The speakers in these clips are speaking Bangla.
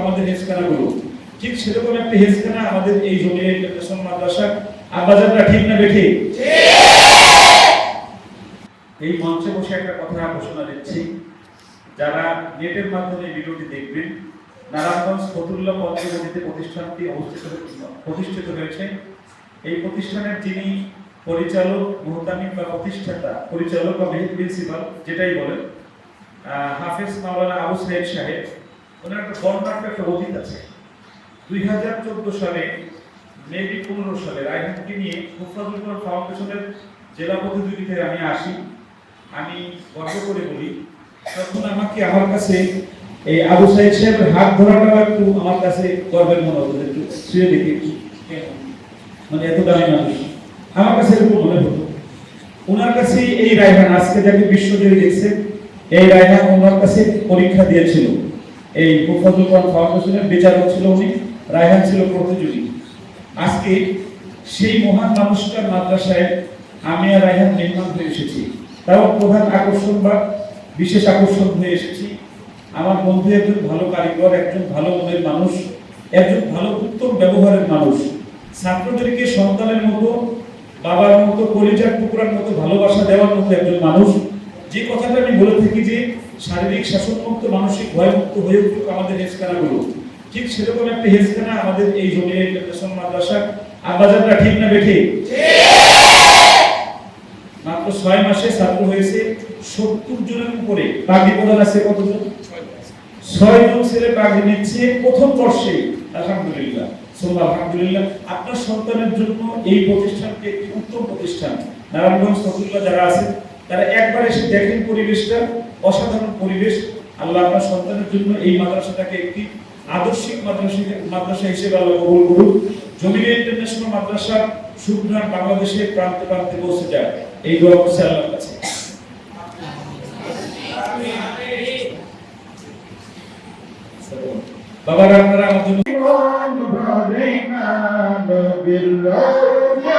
আমাদের ঠিক সেরকম একটা হেসখানা আমাদের এই ইন্টারন্যাশনাল মাদ্রাসা আব্বাজানরা ঠিক না বেঠে এই মঞ্চে বসে একটা কথা ঘোষণা দিচ্ছি। যারা নেটের মাধ্যমে ভিডিওটি দেখবেন নারায়ণগঞ্জ ফতুল্লাহ পঞ্চগতিতে প্রতিষ্ঠানটি অবস্থিত প্রতিষ্ঠিত হয়েছে। এই প্রতিষ্ঠানের যিনি পরিচালক, মুহতামিম বা প্রতিষ্ঠাতা, পরিচালক বা প্রিন্সিপাল, যেটাই বলেন হাফেজ মাওলানা আবু সাহেব সাহেব, ওনার একটা বর্ণাঢ্য একটা অতীত আছে। দুই হাজার চোদ্দ সালে মেবি পনেরো সালে রায়হাটকে নিয়ে করিম ফাউন্ডেশনের জেলা প্রতিযোগিতায় আমি আসি। আমি গর্ব করে বলি, তখন আমাকে আমার কাছে এই আবু সাহেব সাহেবের হাত ধরাটা একটু আমার কাছে গর্বের মনে হতো, একটু শুয়ে দেখি। মানে এত দামি মানুষ। আমার কাছে এরকম মনে হতো। ওনার কাছে এই রায়হান, আজকে যাকে বিশ্বজুড়ে দেখছে, এই রায়হান ওনার কাছে পরীক্ষা দিয়েছিল। এই মুফাজুল করিম ফাউন্ডেশনের বিচারক ছিল উনি, রায়হান ছিল প্রতিযোগী। আজকে সেই মহান মানুষটার মাদ্রাসায় আমি আর রায়হান নির্মাণ হয়ে এসেছি। তাও প্রধান আকর্ষণ বা বিশেষ আকর্ষণ হয়ে এসেছি। আমার বন্ধু একজন ভালো কারিগর, একজন ভালো মনের মানুষ, একজন ভালো উত্তম ব্যবহারের মানুষ। ছাত্রদেরকে সন্তানের মতো, বাবার মতো পরিচয় টুকরার মতো ভালোবাসা দেওয়ার মতো একজন মানুষ। যে কথাটা আমি বলে থাকি যে, শারীরিক শাসনমুক্ত মানসিক ভয়মুক্ত হয়ে উঠুক আমাদের হেসখানাগুলো ঠিক সেরকম একটা হেসখানা আমাদের এই জমির মাদ্রাসা আব্বাজানরা ঠিক না বেঠে? মাত্র ছয় মাসে ছাত্র হয়েছে সত্তর জনের উপরে। বাকি প্রধান আছে কতজন? ছয় জন ছেলে বাকি নিচ্ছে, প্রথম বর্ষে, আলহামদুলিল্লাহ। সোমা আলহামদুলিল্লাহ, আপনার সন্তানের জন্য এই একটি উত্তম প্রতিষ্ঠান। নারায়ণগঞ্জ যারা আছে তারা একবার এসে দেখেন পরিবেশটা, অসাধারণ পরিবেশ। আল্লাহ আপনার সন্তানের জন্য এই মাদ্রাসাটাকে একটি আদর্শিক মাদ্রাসা মাদ্রাসা হিসেবে আল্লাহ কবুল করুন জমির ইন্টারন্যাশনাল মাদ্রাসা সুগ্রাম বাংলাদেশের প্রান্তে প্রান্তে পৌঁছে যায় এই দোয়া আল্লাহর কাছে। বাবারা আপনারা আমার জন্য মন ভরে না নবীর রোজা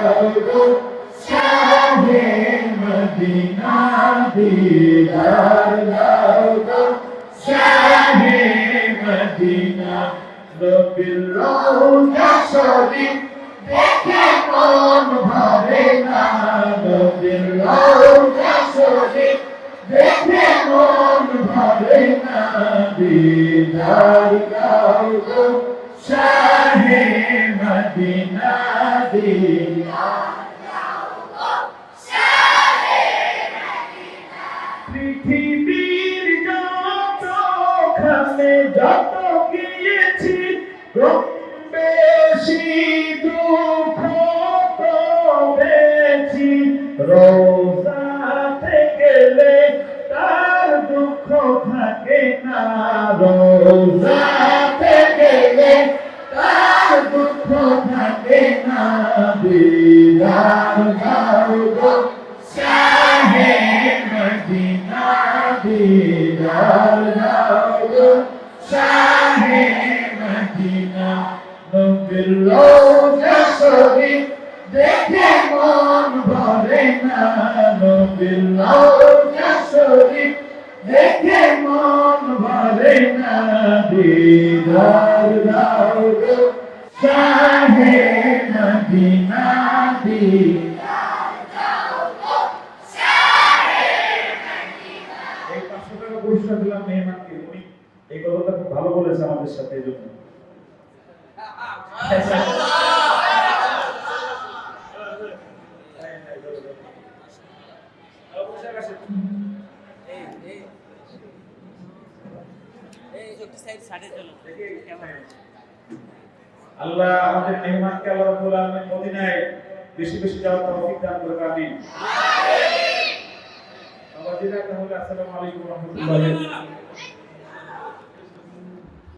গো শাহে মদিনা দিদার দাও গো শাহে মদিনা নবীর রওজা শরীফ দেখে মন ভরে না নবীর রওজা শরীফ দেখে মন ভরে না দিদার দাও গো শাহে মদিনা দিদার পৃথিবীর যত খানে যত গিয়েছি বেশি দুঃখ পেয়েছি রোজা গেলে তার দুঃখ থাকে না। রোজাতে গেলে তার দুঃখ থাকে না। দিদার মদিনা নবীর রোজা শরীফ দেখে মন ভরে না নবীর রোজা শরীফ দেখে মন ভরে না দিদার দাও শাহে মদিনা দিদার পুরস্কার দিলাম মেহমানকে। উনি এই কথাটা ভালো বলেছে আমাদের সাথে, এই জন্য। আল্লাহ আমাদের মেহমানকে আল্লাহ রাব্বুল আলামিন মদিনায় বেশি বেশি যাওয়ার তৌফিক দান করুন, আমিন। আমিন বাবাজিরা তাহলে আসসালামু আলাইকুম ওয়া রাহমাতুল্লাহি।